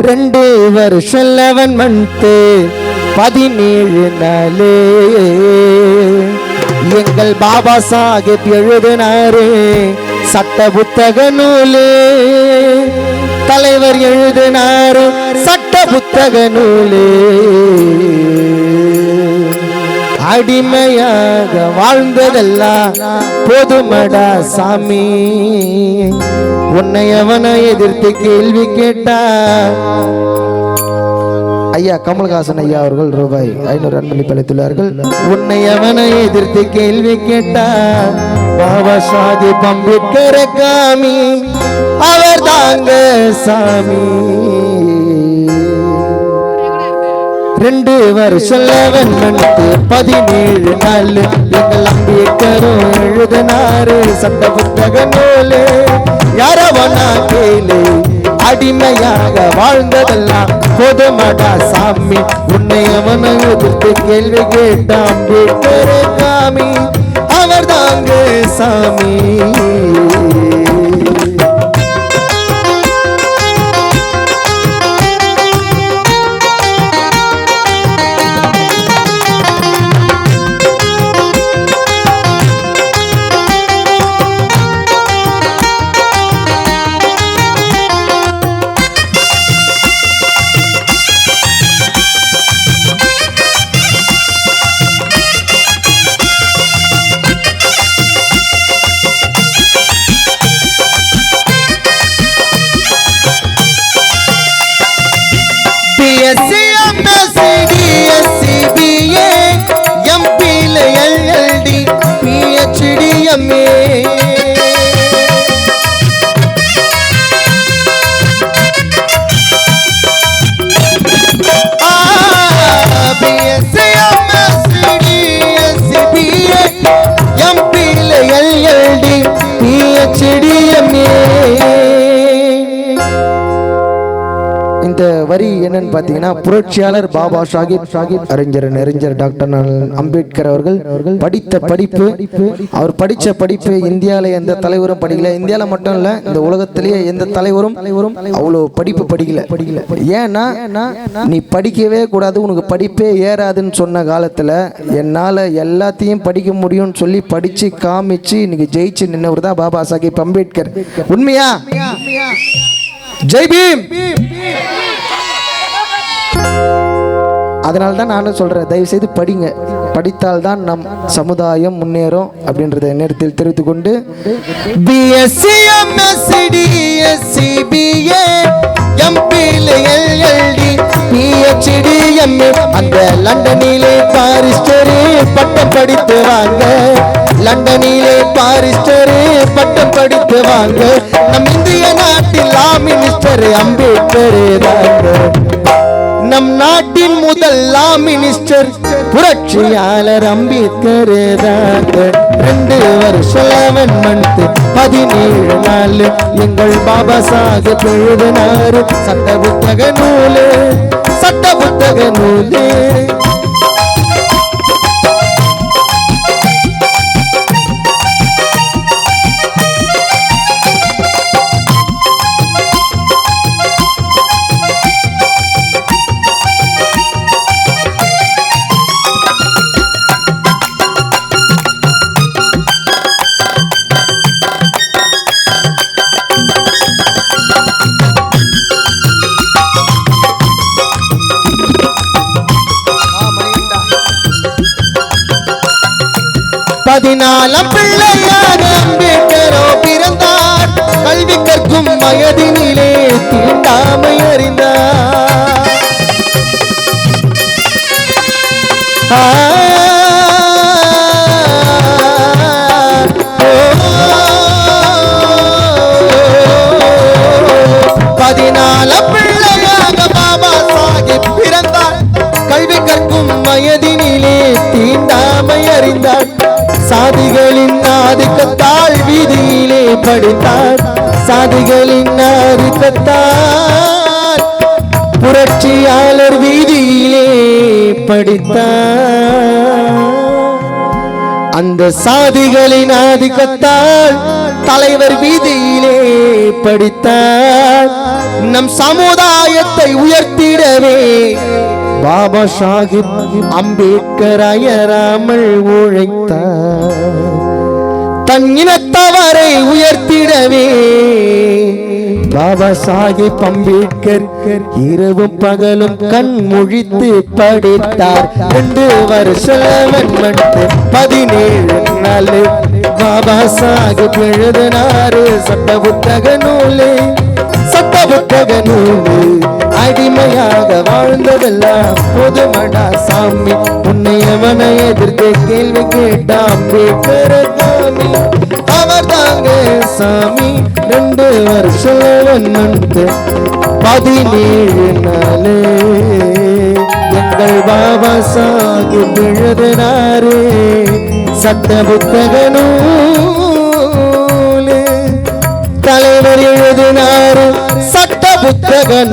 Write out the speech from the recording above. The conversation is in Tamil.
ரெண்டு வருஷம் லெவன் மந்த்து பதினேழு நாளே. எங்கள் பாபா சாஹிப் எழுதினாரு சட்ட புத்தக நூலே தலைவர் எழுதினாரு சட்ட புத்தக நூலே அடிமையாக வாழ்ந்ததெல்லாம் போதுமடா சாமி. உன்னை எவனை எதிர்த்து கேள்வி கேட்டா. ஐயா கமல்ஹாசன் ஐயா அவர்கள் ரூபாய் ஐநூறு அன்பளிப்பு அளித்துள்ளார்கள். உன்னை எவனை எதிர்த்து கேள்வி கேட்டா. பாபா சாஹிப் அம்பேத்கர் காமி அவர் தாங்க சாமி. ரெண்டு வருஷம் லெவன் மந்த் பதினேழு நாள் எங்கள் அம்பேத்கரும் எழுதினாரு சட்ட புத்தக நூலு. யாரவனா கேளு அடிமையாக வாழ்ந்ததெல்லாம் போதுமாடா சாமி. உன்னை அவனை எதிர்த்து கேள்வி கேட்டான் அம்பேத்கர் காமி. அவர் தாங்க சாமி. பிஹெச்டி வரி என்னன்னு பார்த்தீங்கன்னா புரட்சியாளர் பாபா சாஹிப் சாஹிப் அறிஞர் நெறிஞர் டாக்டர் அம்பேத்கர் அவர்கள் படித்த படிப்பு. அவர் படித்த படிப்பு இந்தியாவில் எந்த தலைவரும் படிக்கல. இந்தியாவில் மட்டும் இல்லை இந்த உலகத்திலேயே எந்த தலைவரும் தலைவரும் அவ்வளோ படிப்பு படிக்கல. படிக்கல ஏன்னா நீ படிக்கவே கூடாது உனக்கு படிப்பே ஏறாதுன்னு சொன்ன காலத்தில் என்னால் எல்லாத்தையும் படிக்க முடியும்னு சொல்லி படித்து காமிச்சு இன்னைக்கு ஜெயிச்சு நின்னவர் தான் பாபா சாஹிப் அம்பேத்கர். உண்மையா? ஜெய் பீம்! அதனால தான் நானும் சொல்கிறேன் தயவு செய்து படிங்க. படித்தால் தான் நம் சமுதாயம் முன்னேறும் அப்படின்றத நேரத்தில் தெரிவித்துக் கொண்டு பிஎஸ்சி எம்எஸ்சி டிஎஸ்சி பிஏ எம்பியில் எல்எல்டி பிஹெச்டி எம்ஏ அந்த லண்டனிலே பாரிஸ்டரு பட்டம் படித்து வாங்க. லண்டனிலே பாரிஸ்டரு பட்டம் படித்து வாங்க. நம் இந்திய நாட்டில் லா மினிஸ்டர் அம்பேத்கர் தாங்க. நம் நாட்டின் முதல் லா மினிஸ்டர் புரட்சியாளர் அம்பேத்கர் ரெண்டு வருஷம் லெவன் மந்த் பதினேழு நாள் எங்கள் பாபா சாஹிப் எழுதினாரு சட்ட புத்தக நூலு சட்ட புத்தக நூலு. பதினாலாம் பிள்ளையாக அம்பேத்கரோ படித்தார். சாதிகளின் ஆதிக்கத்தால் புரட்சியாளர் வீதியிலே படித்தார். அந்த சாதிகளின் ஆதிக்கத்தால் தலைவர் வீதியிலே படித்தார். நம் சமுதாயத்தை உயர்த்திடவே பாபா சாஹிப் அம்பேத்கர் அயராமல் உழைத்தார். தன் இனத்தவரை உயர்த்திடவே. பாபா சாஹிப் அம்பேத்கர் இரவும் பகலும் கண் முழித்து படித்தார். ரெண்டு வருஷம் பதினேழு நாள். பாபா சாஹிப் எழுதினாரு சட்ட புத்தக நூலு. சட்ட புத்தக நூலு அடிமையாக வாழ்ந்ததெல்லாம் பொதுமடா சாமி. உன்னை எதிர்த்து கேள்வி கேட்டாம் அம்பேத்கர் சாமி. அவர் தாங்க சாமி. ரெண்டு வருஷம் வந்து பதினேழு நாளே. எங்கள் பாபா சாஹிப் எழுதினாரே சட்ட புத்தக தலைவர் எழுதினாரு சட்ட புத்தக